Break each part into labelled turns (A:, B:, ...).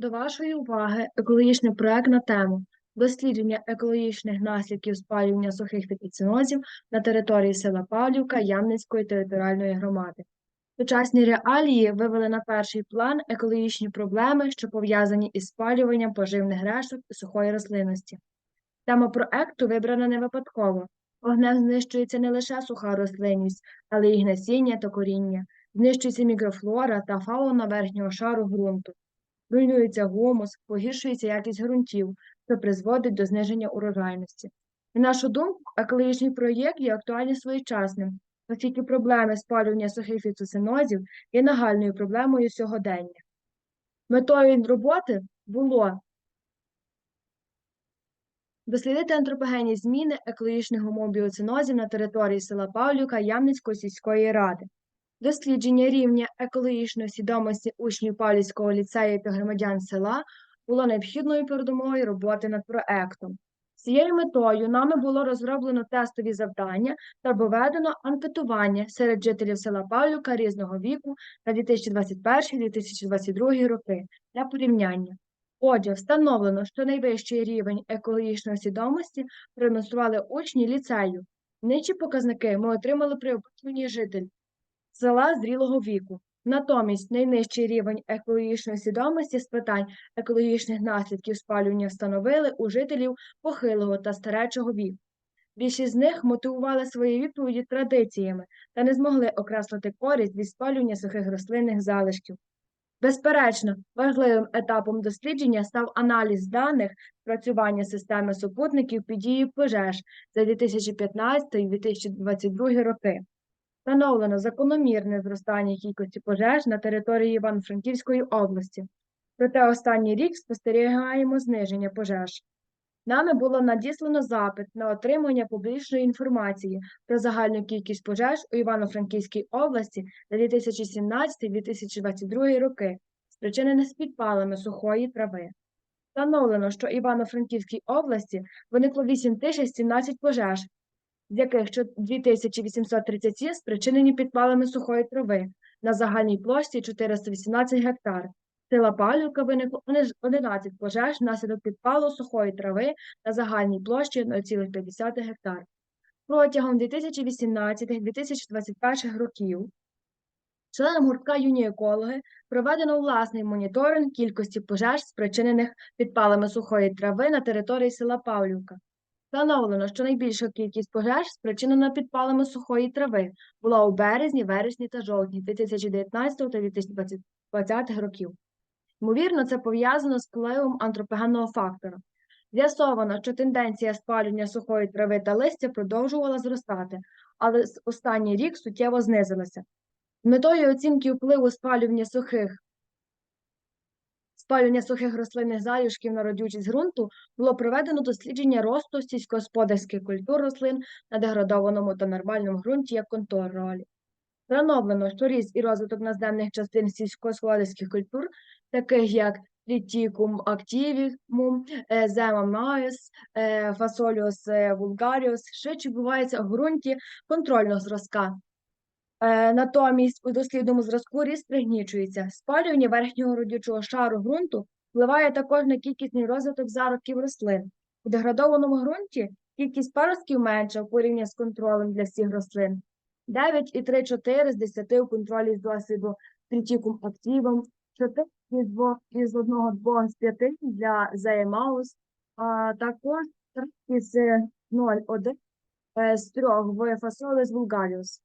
A: До вашої уваги екологічний проект на тему дослідження екологічних наслідків спалювання сухих фітоцинозів на території села Павлівка Ямницької територіальної громади. Сучасні реалії вивели на перший план екологічні проблеми, що пов'язані із спалюванням поживних решток і сухої рослинності. Тема проекту вибрана не випадково. Огнем знищується не лише суха рослинність, але й насіння та коріння, знищується мікрофлора та фауна верхнього шару ґрунту. Руйнується гумус, погіршується якість ґрунтів, що призводить до зниження урожайності. На нашу думку, екологічний проєкт є актуальним своєчасним, оскільки проблеми спалювання сухих фітоцинозів є нагальною проблемою сьогодення. Метою роботи було дослідити антропогенні зміни екологічних умов біоцинозів на території села Павлівка Ямницької сільської ради, дослідження рівня екологічної свідомості учнів Павлівського ліцею та громадян села було необхідною передумовою роботи над проектом. З цією метою нами було розроблено тестові завдання та проведено анкетування серед жителів села Павлівка різного віку на 2021-2022 роки для порівняння. Отже, встановлено, що найвищий рівень екологічної свідомості продемонстрували учні ліцею. Нижчі показники ми отримали при опитуванні жителів села зрілого віку. Натомість найнижчий рівень екологічної свідомості з питань екологічних наслідків спалювання встановили у жителів похилого та старечого віку. Більшість з них мотивували свої відповіді традиціями та не змогли окреслити користь від спалювання сухих рослинних залишків. Безперечно, важливим етапом дослідження став аналіз даних працювання системи супутників під дією пожеж за 2015-2022 роки. Встановлено закономірне зростання кількості пожеж на території Івано-Франківської області. Проте останній рік спостерігаємо зниження пожеж. Нами було надіслано запит на отримання публічної інформації про загальну кількість пожеж у Івано-Франківській області за 2017-2022 роки, спричинених підпалами сухої трави. Встановлено, що в Івано-Франківській області виникло 8017 пожеж, з яких 2837 спричинені підпалами сухої трави на загальній площі 418 гектар. Села Павлівка виникло 11 пожеж внаслідок підпалу сухої трави на загальній площі 0,5 гектар. Протягом 2018-2021 років членам гуртка юні екологи проведено власний моніторинг кількості пожеж, спричинених підпалами сухої трави на території села Павлівка. Встановлено, що найбільша кількість пожеж, спричинена підпалами сухої трави, була у березні, вересні та жовтні 2019 та 2020 років. Ймовірно, це пов'язано з впливом антропогенного фактора. З'ясовано, що тенденція спалювання сухої трави та листя продовжувала зростати, але з останній рік суттєво знизилася. Метою оцінки впливу спалювання сухих спалювання сухих рослинних залюшків на родючість ґрунту було проведено дослідження росту сільськогосподарських культур рослин на деградованому та нормальному ґрунті як контролі. Встановлено, що ріст і розвиток наземних частин сільськогосподарських культур, таких як Трітікум активімум, зема маїс, фасоліус вулгаріус, швидше відбувається в ґрунті контрольного зразка. Е, Натомість у дослідному зразку ріст пригнічується. Спалювання верхнього родючого шару ґрунту впливає також на кількісний розвиток зародків рослин. У деградованому ґрунті кількість паростків менша в порівнянні з контролем для всіх рослин. 9,3-4 з 10 у контролі з досвіду тритікум активом, 4 із 2 із 1-2 з 5 для зеємаус, а також 3 із 0,1 е, з 3 в фасолис вулгаріус.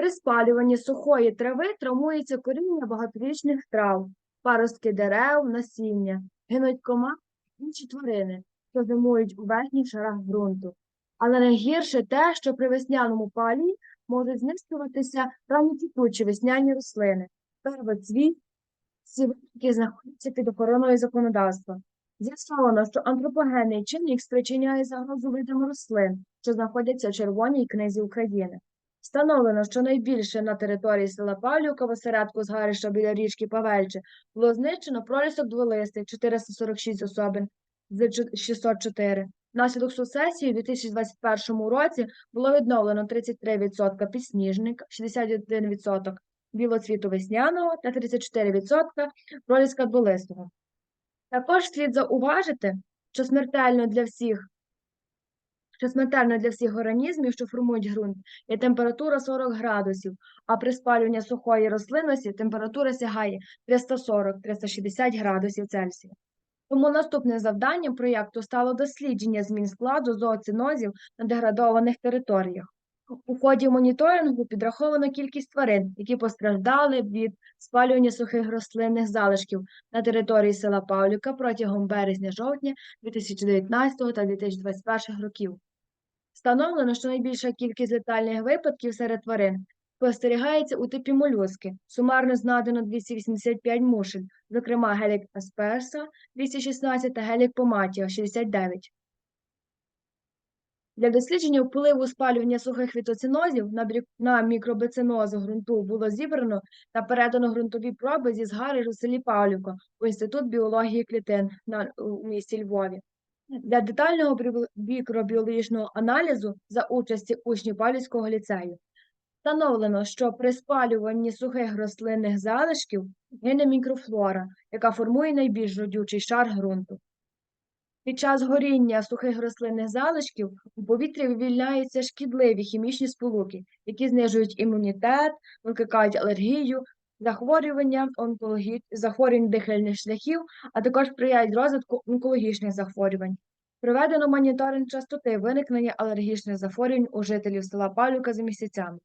A: При спалюванні сухої трави травмується коріння багаторічних трав, паростки дерев, насіння, гинуть комах інші тварини, що зимують у верхніх шарах ґрунту. Але найгірше те, що при весняному палі можуть знищуватися ранньотікучі весняні рослини, первоцвіт, всі які знаходяться під охороною законодавства. З'ясовано, що антропогенний чинник спричиняє загрозу видам рослин, що знаходяться в Червоній книзі України. Встановлено, що найбільше на території села Павлівка в осередку згарища біля річки Павельче було знищено пролісок дволистих 446 особин з 604. Внаслідок сусесії у 2021 році було відновлено 33% підсніжник, 61% білоцвіту весняного та 34% проліска дволистого. Також слід зауважити, що смертельно для всіх що смертельно для всіх організмів, що формують ґрунт, є температура 40 градусів, а при спалюванні сухої рослинності температура сягає 340-360 градусів Цельсія. Тому наступним завданням проєкту стало дослідження змін складу зооцинозів на деградованих територіях. У ході моніторингу підраховано кількість тварин, які постраждали від спалювання сухих рослинних залишків на території села Павлівка протягом березня-жовтня 2019 та 2021 років. Встановлено, що найбільша кількість летальних випадків серед тварин спостерігається у типі молюски. Сумарно знайдено 285 мушель, зокрема гелік асперса 216 та гелік поматіо 69. Для дослідження впливу спалювання сухих фітоцинозів на, мікробицинозу ґрунту було зібрано та передано ґрунтові проби зі згари у селі Павлівка у Інститут біології клітин на, у місті Львові. Для детального мікробіологічного аналізу за участі учнів Павлівського ліцею встановлено, що при спалюванні сухих рослинних залишків гине мікрофлора, яка формує найбільш родючий шар ґрунту. Під час горіння сухих рослинних залишків у повітрі вивільняються шкідливі хімічні сполуки, які знижують імунітет, викликають алергію, захворювання, онкологі... захворювань дихальних шляхів, а також сприяють розвитку онкологічних захворювань. Проведено моніторинг частоти виникнення алергічних захворювань у жителів села Павлівка за місяцями.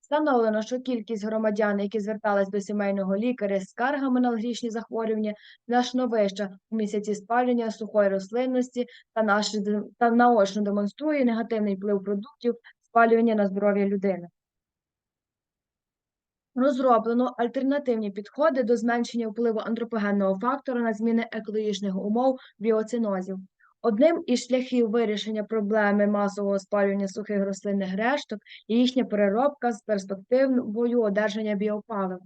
A: Встановлено, що кількість громадян, які звертались до сімейного лікаря з скаргами на алергічні захворювання, значно вища у місяці спалювання сухої рослинності та, наш, та наочно демонструє негативний вплив продуктів спалювання на здоров'я людини. Розроблено альтернативні підходи до зменшення впливу антропогенного фактора на зміни екологічних умов біоцинозів. Одним із шляхів вирішення проблеми масового спалювання сухих рослинних решток є їхня переробка з перспективою одержання біопалива.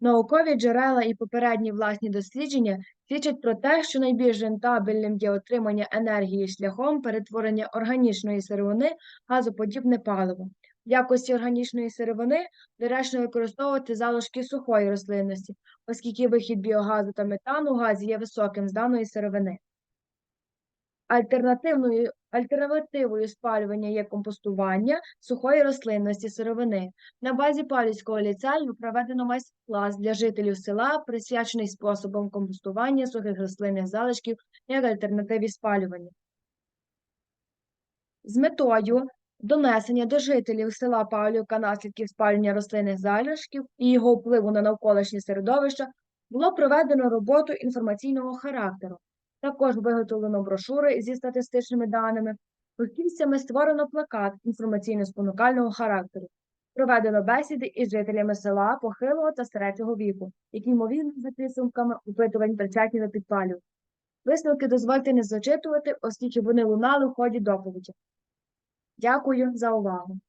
A: Наукові джерела і попередні власні дослідження свідчать про те, що найбільш рентабельним є отримання енергії шляхом перетворення органічної сировини газоподібне паливо. Якості органічної сировини доречно використовувати залишки сухої рослинності, оскільки вихід біогазу та метану в газі є високим з даної сировини. Альтернативною альтернативою спалювання є компостування сухої рослинності сировини. На базі Палівського ліцею проведено майстер-клас для жителів села, присвячений способом компостування сухих рослинних залишків як альтернативі спалювання. З метою донесення до жителів села Павлівка наслідків спалювання рослинних залишків і його впливу на навколишнє середовище було проведено роботу інформаційного характеру. Також виготовлено брошури зі статистичними даними. Фахівцями створено плакат інформаційно-спонукального характеру. Проведено бесіди із жителями села похилого та середнього віку, які ймовірно за підсумками опитувань причетні до підпалів. Висновки дозвольте не зачитувати, оскільки вони лунали в ході доповіді. Дякую за увагу.